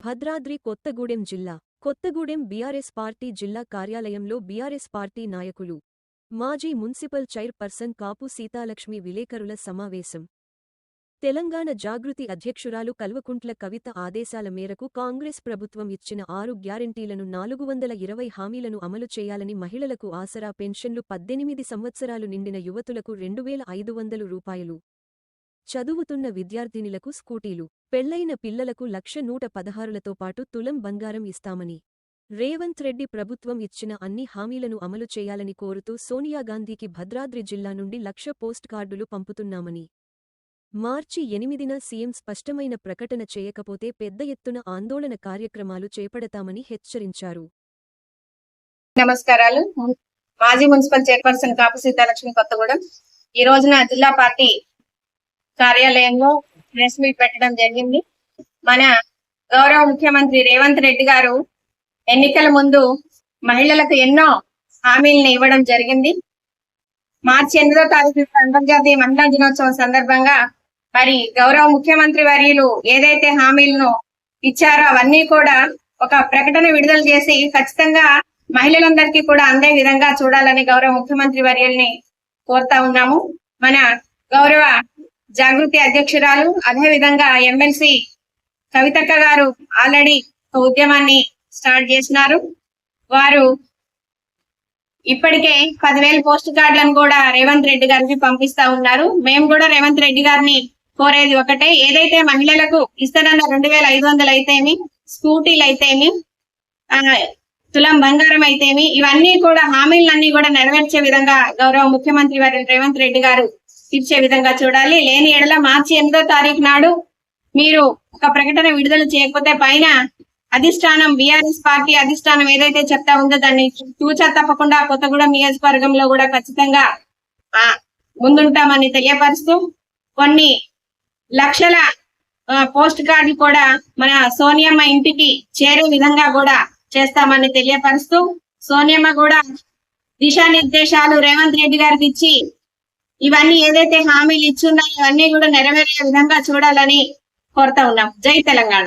భద్రాద్రి కొత్తగూడెం జిల్లా. Kothagudem BRS party జిల్లా కార్యాలయంలో బీఆర్ఎస్ పార్టీ నాయకులు మాజీ మున్సిపల్ చైర్పర్సన్ కాపు సీతాలక్ష్మి విలేకరుల సమావేశం. తెలంగాణ జాగృతి అధ్యక్షురాలు కల్వకుంట్ల కవిత ఆదేశాల మేరకు కాంగ్రెస్ ప్రభుత్వం ఇచ్చిన ఆరు గ్యారెంటీలను నాలుగు వందల ఇరవై హామీలను అమలు చేయాలని మహిళలకు ఆసరా పెన్షన్లు పద్దెనిమిది సంవత్సరాలు నిండిన యువతులకు రెండు వేల ఐదు వందలు రూపాయలు. చదువుతున్న విద్యార్థినిలకు స్కూటీలు పెళ్ళైన పిల్లలకు లక్ష నూట పదహారులతో పాటు తులం బంగారం ఇస్తామని రేవంత్ రెడ్డి ప్రభుత్వం ఇచ్చిన అన్ని హామీలను అమలు చేయాలని కోరుతూ సోనియాగాంధీకి భద్రాద్రి జిల్లా నుండి లక్ష పోస్ట్ కార్డులు పంపుతున్నామని మార్చి ఎనిమిదిన సీఎం స్పష్టమైన ప్రకటన చేయకపోతే పెద్ద ఎత్తున ఆందోళన కార్యక్రమాలు చేపడతామని హెచ్చరించారు. నమస్కారాలు. మాజీ మున్సిపల్ చైర్పర్సన్ కాపు సీతాలక్ష్మి కొత్తగూడెం. ఈ రోజున జిల్లా పార్టీ కార్యాలయంలో ప్రెస్ మీట్ పెట్టడం జరిగింది. మన గౌరవ ముఖ్యమంత్రి రేవంత్ రెడ్డి గారు ఎన్నికల ముందు మహిళలకు ఎన్నో హామీలను ఇవ్వడం జరిగింది. మార్చి ఎనిమిదో తారీఖు అంతర్జాతీయ మహిళా దినోత్సవం సందర్భంగా మరి గౌరవ ముఖ్యమంత్రి వర్యులు ఏదైతే హామీలను ఇచ్చారో అవన్నీ కూడా ఒక ప్రకటన విడుదల చేసి ఖచ్చితంగా మహిళలందరికీ కూడా అందే విధంగా చూడాలని గౌరవ ముఖ్యమంత్రి వర్యుల్ని కోరుతా ఉన్నాము. మన గౌరవ జాగృతి అధ్యక్షురాలు. అదే విధంగా ఎమ్మెల్సీ కవితక్క గారు ఆల్రెడీ ఒక ఉద్యమాన్ని స్టార్ట్ చేసినారు. వారు ఇప్పటికే పదివేల పోస్ట్ కార్డులను కూడా రేవంత్ రెడ్డి గారికి పంపిస్తా ఉన్నారు. మేము కూడా రేవంత్ రెడ్డి గారిని కోరేది ఒకటే. ఏదైతే మహిళలకు ఇస్తానన్న రెండు వేల ఐదు వందలు అయితేమి స్కూటీలు అయితేమి ఆ, తులం బంగారం అయితేమి ఇవన్నీ కూడా హామీలన్నీ కూడా నెరవేర్చే విధంగా గౌరవ ముఖ్యమంత్రి వారి రేవంత్ రెడ్డి గారు ఇచ్చే విధంగా చూడాలి. లేని ఎడల మార్చి ఎనిమిదో తారీఖు నాడు మీరు ఒక ప్రకటన విడుదల చేయకపోతే పైన అధిష్టానం బీఆర్ఎస్ పార్టీ అధిష్టానం ఏదైతే చెప్తా ఉందో దాన్ని తూచా తప్పకుండా కొత్తగూడెం నియోజకవర్గంలో కూడా ఖచ్చితంగా ఆ, ముందుంటామని తెలియపరుస్తూ కొన్ని లక్షల పోస్ట్ కార్డులు కూడా మన సోనియమ్మ ఇంటికి చేరే విధంగా కూడా చేస్తామని తెలియపరుస్తూ సోనియమ్మ కూడా దిశానిర్దేశాలు రేవంత్ రెడ్డి గారికి ఇచ్చి ఇవన్నీ ఏదైతే హామీలు ఇచ్చున్నాయో అవన్నీ కూడా నెరవేరే విధంగా చూడాలని కోరుతా ఉన్నాం. జై తెలంగాణ.